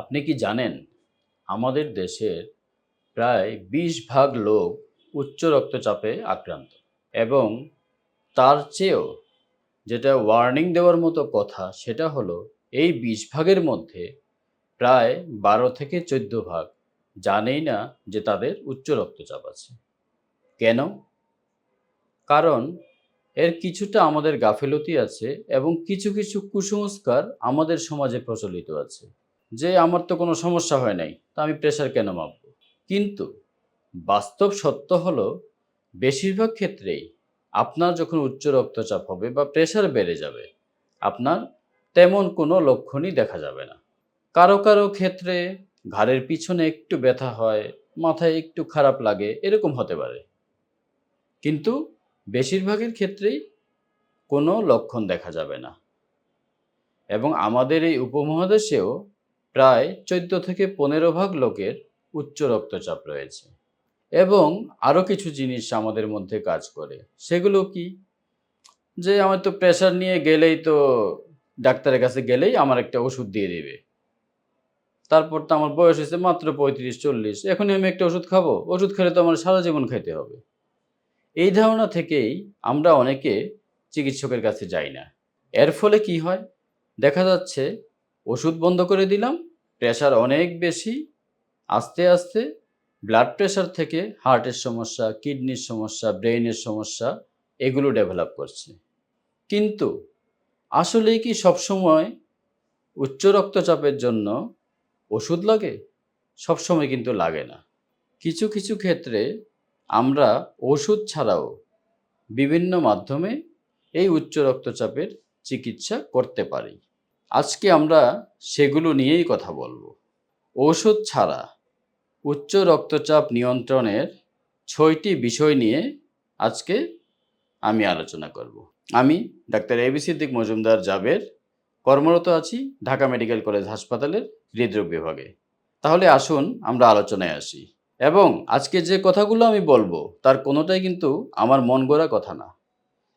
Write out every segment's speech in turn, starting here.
আপনি কি জানেন, আমাদের দেশের প্রায় বিশ ভাগ লোক উচ্চ রক্তচাপে আক্রান্ত এবং তার চেয়েও যেটা ওয়ার্নিং দেওয়ার মতো কথা সেটা হলো এই বিশ ভাগের মধ্যে প্রায় বারো থেকে চোদ্দ ভাগ জানেই না যে তাদের উচ্চ রক্তচাপ আছে। কেন? কারণ এর কিছুটা আমাদের গাফিলতি আছে এবং কিছু কিছু কুসংস্কার আমাদের সমাজে প্রচলিত আছে। যে আমার তো কোনো সমস্যা হয় নাই, তা আমি প্রেশার কেন মাপব? কিন্তু বাস্তব সত্য হলো, বেশিরভাগ ক্ষেত্রেই আপনার যখন উচ্চ রক্তচাপ হবে বা প্রেশার বেড়ে যাবে, আপনার তেমন কোনো লক্ষণই দেখা যাবে না। কারও কারও ক্ষেত্রে ঘাড়ের পিছনে একটু ব্যথা হয়, মাথায় একটু খারাপ লাগে, এরকম হতে পারে। কিন্তু বেশিরভাগের ক্ষেত্রেই কোনো লক্ষণ দেখা যাবে না। এবং আমাদের এই উপমহাদেশেও প্রায় চোদ্দ থেকে পনেরো ভাগ লোকের উচ্চ রক্তচাপ রয়েছে। এবং আরও কিছু জিনিস আমাদের মধ্যে কাজ করে। সেগুলো কি? যে আমার তো প্রেশার নিয়ে গেলেই তো ডাক্তারের কাছে গেলেই আমার একটা ওষুধ দিয়ে দেবে। তারপর তো আমার বয়স হয়েছে মাত্র পঁয়ত্রিশ, চল্লিশ। এখনই আমি একটা ওষুধ খাব। ওষুধ খেলে তো আমার সারা জীবন খাইতে হবে। এই ধারণা থেকেই আমরা অনেকে চিকিৎসকের কাছে যাই না। এর ফলে কি হয়? দেখা যাচ্ছে ওষুধ বন্ধ করে দিলাম প্রেশার অনেক বেশি, আস্তে আস্তে ব্লাড প্রেশার থেকে হার্টের সমস্যা কিডনির সমস্যা ব্রেইনের সমস্যা এগুলো ডেভেলপ করছে। কিন্তু আসলেই কি সবসময় উচ্চ রক্তচাপের জন্য ওষুধ লাগে? সবসময় কিন্তু লাগে না। কিছু কিছু ক্ষেত্রে আমরা ওষুধ ছাড়াও বিভিন্ন মাধ্যমে এই উচ্চ রক্তচাপের চিকিৎসা করতে পারি। আজকে আমরা সেগুলো নিয়েই কথা বলব। ওষুধ ছাড়া উচ্চ রক্তচাপ নিয়ন্ত্রণের ছয়টি বিষয় নিয়ে আজকে আমি আলোচনা করব। আমি ডাক্তার এবি সিদ্দিক মজুমদার জাবের, কর্মরত আছি ঢাকা মেডিকেল কলেজ হাসপাতালের হৃদরোগ বিভাগে। তাহলে আসুন আমরা আলোচনায় আসি। এবং আজকে যে কথাগুলো আমি বলব, তার কোনোটাই কিন্তু আমার মন গড়া কথা না।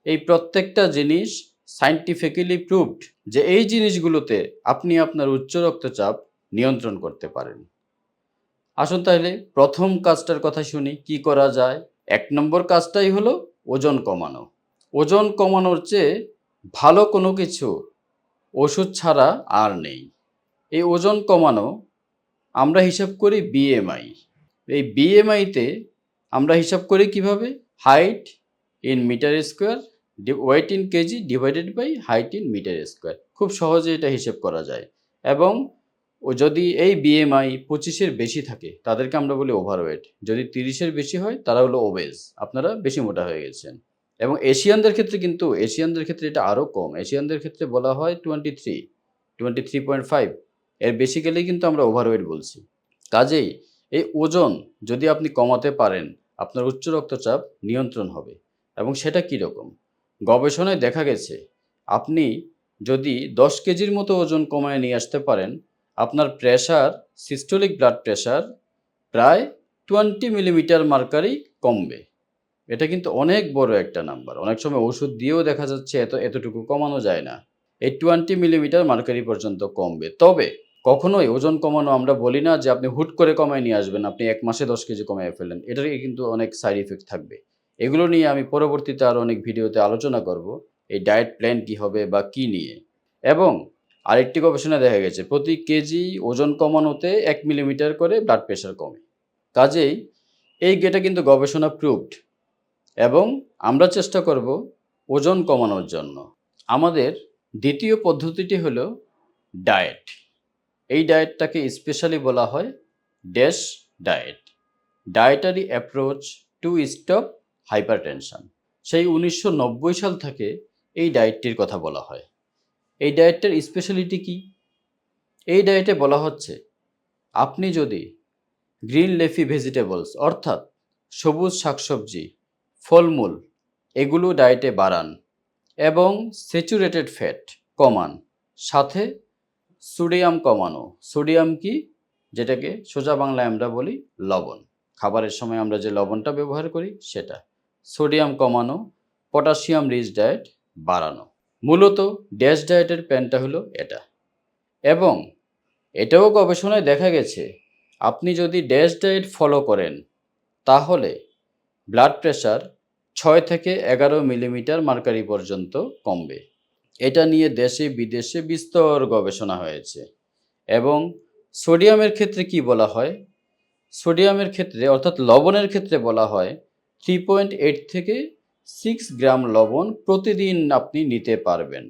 এই প্রত্যেকটা জিনিস সাইন্টিফিক্যালি প্রুভড যে এই জিনিসগুলোতে আপনি আপনার উচ্চ রক্তচাপ নিয়ন্ত্রণ করতে পারেন। আসুন তাহলে প্রথম কাজটার কথা শুনি, কি করা যায়? এক নম্বর কাজটাই হলো ওজন কমানো। ওজন কমানোর চেয়ে ভালো কোনো কিছু ওষুধ ছাড়া আর নেই। এই ওজন কমানো আমরা হিসাব করি বিএমআই এই বিএমআইতে আমরা হিসাব করি কীভাবে? Height in metre square weight in kg divided by height in metre square খুব সহজে এটা হিসেব করা যায়। এবং ও যদি এই বিএমআই পঁচিশের বেশি থাকে, তাদেরকে আমরা বলি ওভারওয়েট যদি তিরিশের বেশি হয়, তারা হলো ওবেজ আপনারা বেশি মোটা হয়ে গেছেন। এবং এশিয়ানদের ক্ষেত্রে কিন্তু, এশিয়ানদের ক্ষেত্রে এটা আরও কম। এশিয়ানদের ক্ষেত্রে বলা হয় twenty three twenty three point five এর বেশি গেলেই কিন্তু আমরা ওভারওয়েট বলছি। কাজেই এই ওজন যদি আপনি কমাতে পারেন, আপনার উচ্চ রক্তচাপ নিয়ন্ত্রণ হবে। এবং সেটা কীরকম? গবেষণায় দেখা গেছে, আপনি যদি দশ কেজির মতো ওজন কমায় নিয়ে আসতে পারেন, আপনার প্রেশার সিস্টোলিক ব্লাড প্রেশার প্রায় টোয়েন্টি মিলিমিটার মার্কারই কমবে। এটা কিন্তু অনেক বড় একটা নাম্বার অনেক সময় ওষুধ দিয়েও দেখা যাচ্ছে এত, এতটুকু কমানো যায় না। এই টোয়েন্টি মিলিমিটার মার্কারি পর্যন্ত কমবে। তবে কখনোই ওজন কমানো আমরা বলি না যে আপনি হুট করে কমায় নিয়ে আসবেন, আপনি এক মাসে দশ কেজি কমায় ফেলেন এটার কিন্তু অনেক সাইড ইফেক্ট থাকবে। এগুলো নিয়ে আমি পরবর্তীতে আরও অনেক ভিডিওতে আলোচনা করব, এই ডায়েট প্ল্যান কী হবে বা কি নিয়ে। এবং আরেকটি গবেষণা দেখা গেছে, প্রতি কেজি ওজন কমানোতে এক মিলিমিটার করে ব্লাড প্রেশার কমে। কাজেই এই গেটা কিন্তু গবেষণা প্রুভড এবং আমরা চেষ্টা করব ওজন কমানোর জন্য। আমাদের দ্বিতীয় পদ্ধতিটি হলো ডায়েট এই ডায়েটটাকে স্পেশালি বলা হয় DASH diet dietary approach to stop hypertension. সেই উনিশশো নব্বই সাল থেকে এই ডায়েটটির কথা বলা হয়। এই ডায়েটটার স্পেশালিটি কি? এই ডায়েটে বলা হচ্ছে, আপনি যদি গ্রিন লেফি ভেজিটেবলস অর্থাৎ সবুজ শাকসবজি, ফলমূল এগুলো ডায়েটে বাড়ান এবং স্যাচুরেটেড ফ্যাট কমান, সাথে সোডিয়াম কমানো। সোডিয়াম কি? যেটাকে সোজা বাংলায় আমরা বলি লবণ। খাবারের সময় আমরা যে লবণটা ব্যবহার করি সেটা। সোডিয়াম কমানো, পটাশিয়াম রিচ ডায়েট বাড়ানো। মূলত ড্যাশ ডায়েটের প্যানটা হলো এটা। এবং এটাও গবেষণায় দেখা গেছে, আপনি যদি ড্যাশ ডায়েট ফলো করেন, তাহলে ব্লাড প্রেশার ছয় থেকে এগারো মিলিমিটার মার্কারি পর্যন্ত কমবে। এটা নিয়ে দেশে বিদেশে বিস্তর গবেষণা হয়েছে। এবং সোডিয়ামের ক্ষেত্রে কি বলা হয়? সোডিয়ামের ক্ষেত্রে, অর্থাৎ লবণের ক্ষেত্রে বলা হয় থ্রি পয়েন্ট এইট থেকে সিক্স গ্রাম লবণ প্রতিদিন আপনি নিতে পারবেন।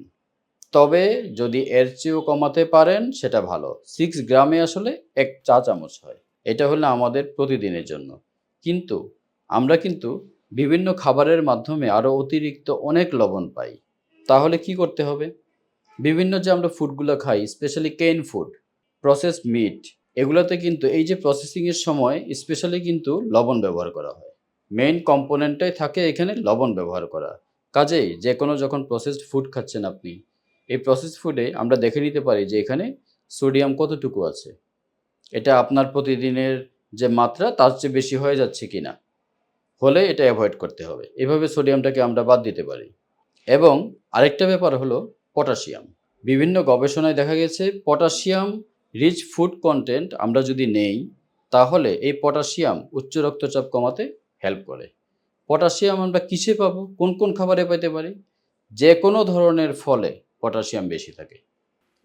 তবে যদি এর চেয়েও কমাতে পারেন, সেটা ভালো। সিক্স গ্রামে আসলে এক চা চামচ হয়। এটা হলো আমাদের প্রতিদিনের জন্য। কিন্তু আমরা কিন্তু বিভিন্ন খাবারের মাধ্যমে আরও অতিরিক্ত অনেক লবণ পাই। তাহলে কি করতে হবে? বিভিন্ন যে আমরা ফুডগুলো খাই স্পেশালি কেন ফুড প্রসেস মিট এগুলোতে কিন্তু এই যে প্রসেসিংয়ের সময় স্পেশালি কিন্তু লবণ ব্যবহার করা হয়। মেইন কম্পোনেন্টটাই থাকে এখানে লবণ ব্যবহার করা। কাজেই যে কোনো যখন প্রসেসড ফুড খাচ্ছেন আপনি, এই প্রসেসড ফুডে আমরা দেখে নিতে পারি যে এখানে সোডিয়াম কতটুকু আছে। এটা আপনার প্রতিদিনের যে মাত্রা, তার চেয়ে বেশি হয়ে যাচ্ছে কি না হলে এটা অ্যাভয়েড করতে হবে। এভাবে সোডিয়ামটাকে আমরা বাদ দিতে পারি। এবং আরেকটা ব্যাপার হলো পটাশিয়াম বিভিন্ন গবেষণায় দেখা গেছে পটাশিয়াম রিচ ফুড কন্টেন্ট আমরা যদি নেই, তাহলে এই পটাশিয়াম উচ্চ রক্তচাপ কমাতে হেল্প করে। পটাশিয়াম আমরা কিসে পাবো? কোন কোন খাবারে পেতে পারি? যে কোনো ধরনের ফলে পটাশিয়াম বেশি থাকে।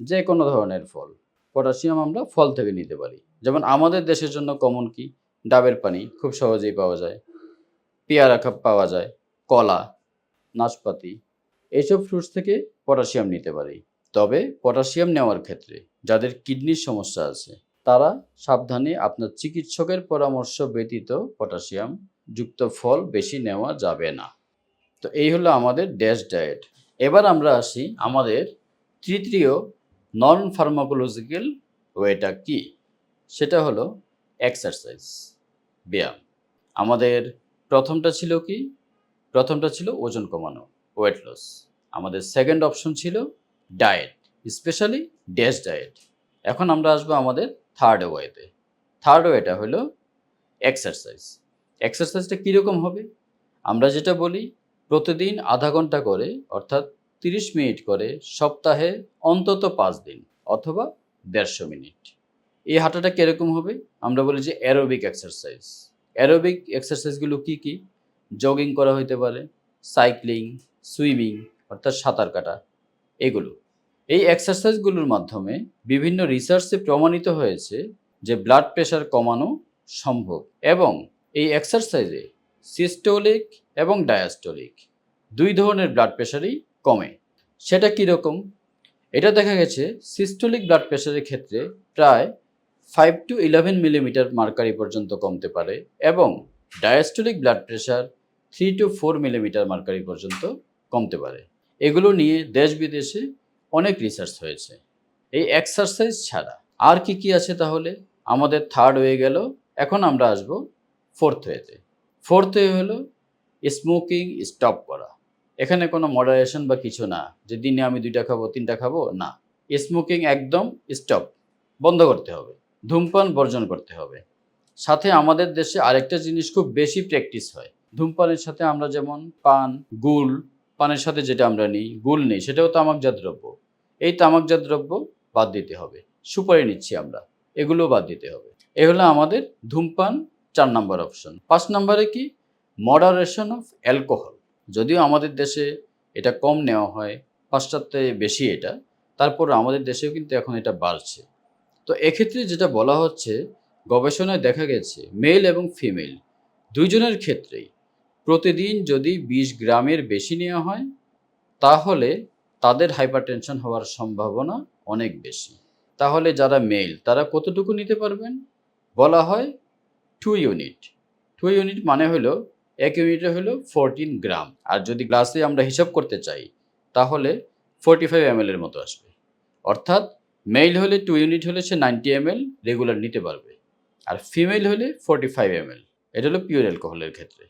যে কোনো ধরনের ফল। পটাশিয়াম আমরা ফল থেকে নিতে পারি। যেমন আমাদের দেশের জন্য কমন কি? ডাবের পানি খুব সহজেই পাওয়া যায়। পেয়ারা খাপ পাওয়া যায়। কলা, নাশপাতি এইসব ফ্রুটস থেকে পটাশিয়াম নিতে পারি। তবে পটাশিয়াম নেওয়ার ক্ষেত্রে যাদের কিডনির সমস্যা আছে, তারা সাবধানে আপনার চিকিৎসকের পরামর্শ ব্যতীত পটাশিয়াম যুক্ত ফল বেশি নেওয়া যাবে না। তো এই হলো আমাদের ড্যাশ ডায়েট এবার আমরা আসি আমাদের তৃতীয় নন ফার্মাকোলজিক্যাল ওয়েটা কি? সেটা হলো এক্সারসাইজ ব্যায়াম। আমাদের প্রথমটা ছিল কি? প্রথমটা ছিল ওজন কমানো ওয়েট লস আমাদের সেকেন্ড অপশন ছিল ডায়েট স্পেশালি ড্যাশ ডায়েট এখন আমরা আসব আমাদের থার্ড ওয়েতে থার্ড ওয়েটা হলো এক্সারসাইজ এক্সারসাইজটা কীরকম হবে? আমরা যেটা বলি, প্রতিদিন আধা ঘণ্টা করে, অর্থাৎ তিরিশ মিনিট করে, সপ্তাহে অন্তত পাঁচ দিন অথবা দেড়শো মিনিট। এই হাঁটাটা কীরকম হবে? আমরা বলি যে অ্যারোবিক এক্সারসাইজ অ্যারোবিক এক্সারসাইজগুলো কি কি? জগিং করা হইতে পারে সাইক্লিং সুইমিং অর্থাৎ সাঁতার কাটা, এগুলো। এই এক্সারসাইজগুলোর মাধ্যমে বিভিন্ন রিসার্চে প্রমাণিত হয়েছে যে ব্লাড প্রেশার কমানো সম্ভব এবং এই এক্সারসাইজে সিস্টোলিক এবং ডায়াস্টোলিক দুই ধরনের ব্লাড প্রেশারই কমে। সেটা কীরকম এটা দেখা গেছে সিস্টোলিক ব্লাড প্রেশারের ক্ষেত্রে প্রায় five to eleven millimetre mercury পর্যন্ত কমতে পারে এবং diastolic blood pressure three to four millimetre mercury পর্যন্ত কমতে পারে। এগুলো নিয়ে দেশ বিদেশে অনেক রিসার্চ হয়েছে। এই এক্সারসাইজ ছাড়া আর কি কি আছে তাহলে? আমাদের থার্ড হয়ে গেল। এখন আমরা আসব ফোর্থ ওয়েতে ফোর্থ ওয়ে হলো স্মোকিং স্টপ করা। এখানে কোনো মডারেশন বা কিছু না। যে দিনে আমি দুইটা খাব, তিনটা খাব, না। স্মোকিং একদম স্টপ বন্ধ করতে হবে। ধূমপান বর্জন করতে হবে। সাথে আমাদের দেশে আরেকটা জিনিস খুব বেশি প্র্যাকটিস হয়। ধূমপানের সাথে আমরা যেমন পান গুল পানের সাথে যেটা আমরা নিই গুল নেই, সেটাও তামাকজাত দ্রব্য। এই তামাকজাত দ্রব্য বাদ দিতে হবে। সুপারি নিচ্ছি আমরা। এগুলো বাদ দিতে হবে। এ হলো আমাদের ধূমপান চার নাম্বার অপশন পাঁচ নাম্বারে কি? মডারেশন অফ অ্যালকোহল যদিও আমাদের দেশে এটা কম নেওয়া হয়, পাশ্চাত্যে বেশি এটা, তারপর আমাদের দেশেও কিন্তু এখন এটা বাড়ছে। তো এক্ষেত্রে যেটা বলা হচ্ছে, গবেষণায় দেখা গেছে মেল এবং ফিমেল দুইজনের ক্ষেত্রেই প্রতিদিন যদি বিশ গ্রামের বেশি নেওয়া হয়, তাহলে তাদের হাইপারটেনশন হওয়ার সম্ভাবনা অনেক বেশি। তাহলে যারা মেল তারা কতটুকু নিতে পারবেন? বলা হয় টু ইউনিট টু ইউনিট মানে হলো, এক ইউনিটে হলো ফোরটিন গ্রাম আর যদি গ্লাসে আমরা হিসাব করতে চাই, তাহলে ফোরটি ফাইভ এম এর মতো আসবে। অর্থাৎ মেল হলে টু ইউনিট হলে সে নাইনটি এম রেগুলার নিতে পারবে। আর ফিমেল হলে ফোরটি ফাইভ এম এটা হলো পিওর অ্যালকোহলের ক্ষেত্রে।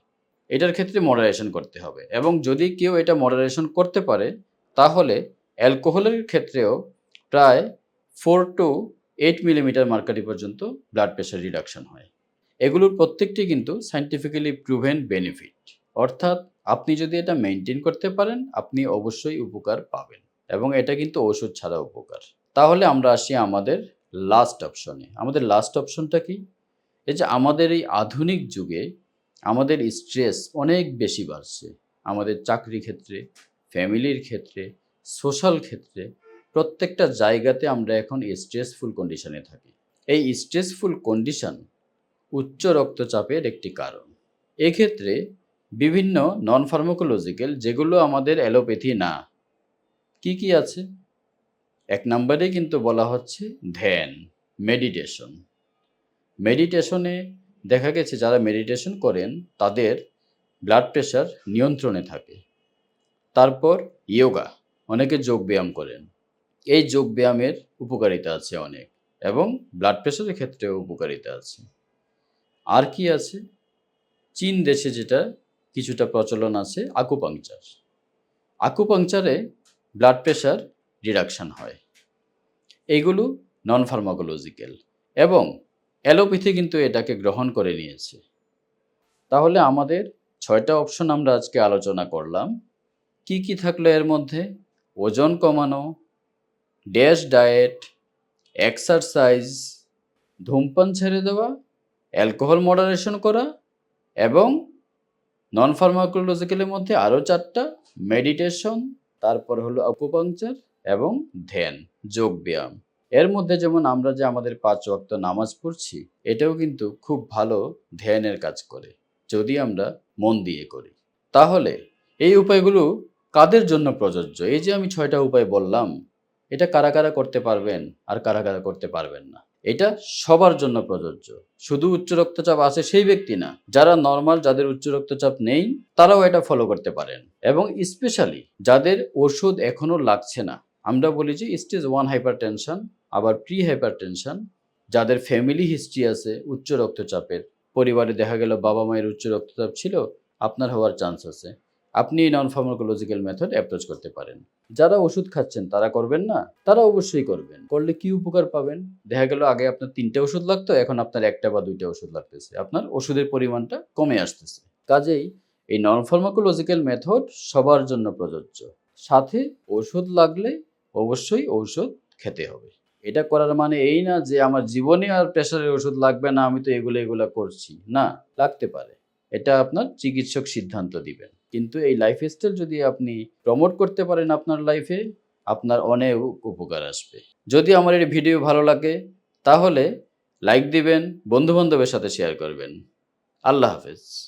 এটার ক্ষেত্রে মডারেশন করতে হবে। এবং যদি কেউ এটা মডারেশন করতে পারে, তাহলে অ্যালকোহলের ক্ষেত্রেও প্রায় four to eight millimetre mercury পর্যন্ত ব্লাড প্রেশার রিডাকশন হয়। এগুলোর প্রত্যেকটি কিন্তু সাইন্টিফিক্যালি প্রুভেন বেনিফিট অর্থাৎ আপনি যদি এটা মেনটেন করতে পারেন, আপনি অবশ্যই উপকার পাবেন এবং এটা কিন্তু ওষুধ ছাড়া উপকার। তাহলে আমরা আসি আমাদের লাস্ট অপশনে আমাদের লাস্ট অপশনটা কি? এই যে আমাদের এই আধুনিক যুগে আমাদের স্ট্রেস অনেক বেশি বাড়ছে। আমাদের চাকরি ক্ষেত্রে, ফ্যামিলির ক্ষেত্রে সোশ্যাল ক্ষেত্রে প্রত্যেকটা জায়গাতে আমরা এখন স্ট্রেসফুল কন্ডিশনে থাকি। এই স্ট্রেসফুল কন্ডিশন উচ্চ রক্তচাপের একটি কারণ। এক্ষেত্রে বিভিন্ন নন ফার্মাকোলজিক্যাল যেগুলো আমাদের অ্যালোপ্যাথি না, কি কি আছে? এক নম্বরে কিন্তু বলা হচ্ছে ধ্যান মেডিটেশন মেডিটেশনে দেখা গেছে যারা মেডিটেশন করেন, তাদের ব্লাড প্রেশার নিয়ন্ত্রণে থাকে। তারপর ইয়োগা অনেকে যোগ ব্যায়াম করেন। এই যোগ ব্যায়ামের উপকারিতা আছে অনেক এবং ব্লাড প্রেশারের ক্ষেত্রেও উপকারিতা আছে। আর কি আছে? চীন দেশে যেটা কিছুটা প্রচলন আছে আকুপাংচার আকুপাংচারে ব্লাড প্রেশার রিডাকশন হয়। এইগুলো নন ফার্মাকোলজিক্যাল এবং অ্যালোপ্যাথি কিন্তু এটাকে গ্রহণ করে নিয়েছে। তাহলে আমাদের ছয়টা অপশন আমরা আজকে আলোচনা করলাম। কি কি থাকল এর মধ্যে? ওজন কমানো ড্যাশ ডায়েট এক্সারসাইজ ধূমপান ছেড়ে দেওয়া অ্যালকোহল মডারেশন করা এবং নন ফার্মাকোলজিক্যালের মধ্যে আরও চারটা মেডিটেশন তারপর হলো অকুপাংচার এবং ধ্যান যোগ ব্যায়াম এর মধ্যে যেমন আমরা যে আমাদের পাঁচ ওয়াক্ত নামাজ পড়ছি, এটাও কিন্তু খুব ভালো ধ্যানের কাজ করে, যদি আমরা মন দিয়ে করি। তাহলে এই উপায়গুলো কাদের জন্য প্রযোজ্য? এই যে আমি ছয়টা উপায় বললাম, এটা কারা কারা করতে পারবেন আর কারা কারা করতে পারবেন না? এটা সবার জন্য প্রযোজ্য। শুধু উচ্চ রক্তচাপ আছে সেই ব্যক্তি না, যারা নর্মাল যাদের উচ্চ রক্তচাপ নেই, তারাও এটা ফলো করতে পারেন। এবং স্পেশালি যাদের ওষুধ এখনও লাগছে না, আমরা বলি যে স্টেজ ওয়ান হাইপার টেনশন আবার প্রি হাইপার টেনশন যাদের ফ্যামিলি হিস্ট্রি আছে উচ্চ রক্তচাপের, পরিবারে দেখা গেল বাবা মায়ের উচ্চ রক্তচাপ ছিল, আপনার হওয়ার চান্স আছে। আপনি এই নন ফার্মাকোলজিক্যাল মেথড অ্যাপ্রোচ করতে পারেন। যারা ওষুধ খাচ্ছেন, তারা করবেন না। তারা অবশ্যই করবেন। করলে কি উপকার পাবেন? দেখা গেল আগে আপনার তিনটে ওষুধ লাগতো, এখন আপনার একটা বা দুইটা ওষুধ লাগতেছে। আপনার ওষুধের পরিমাণটা কমে আসতেছে। কাজেই এই নন ফার্মাকোলজিক্যাল মেথড সবার জন্য প্রযোজ্য। সাথে ওষুধ লাগলে অবশ্যই ঔষধ খেতে হবে। এটা করার মানে এই না যে, আমার জীবনে আর প্রেশারের ওষুধ লাগবে না, আমি তো এগুলো এগুলো করছি। না, লাগতে পারে। এটা আপনার চিকিৎসক সিদ্ধান্ত দিবেন। কিন্তু এই লাইফ স্টাইল যদি আপনি প্রমোট করতে পারেন আপনার লাইফে আপনার অনেক উপকার আসবে। যদি আমার এই ভিডিও ভালো লাগে, তাহলে লাইক দিবেন, বন্ধুবান্ধবের সাথে শেয়ার করবেন। আল্লাহ হাফেজ।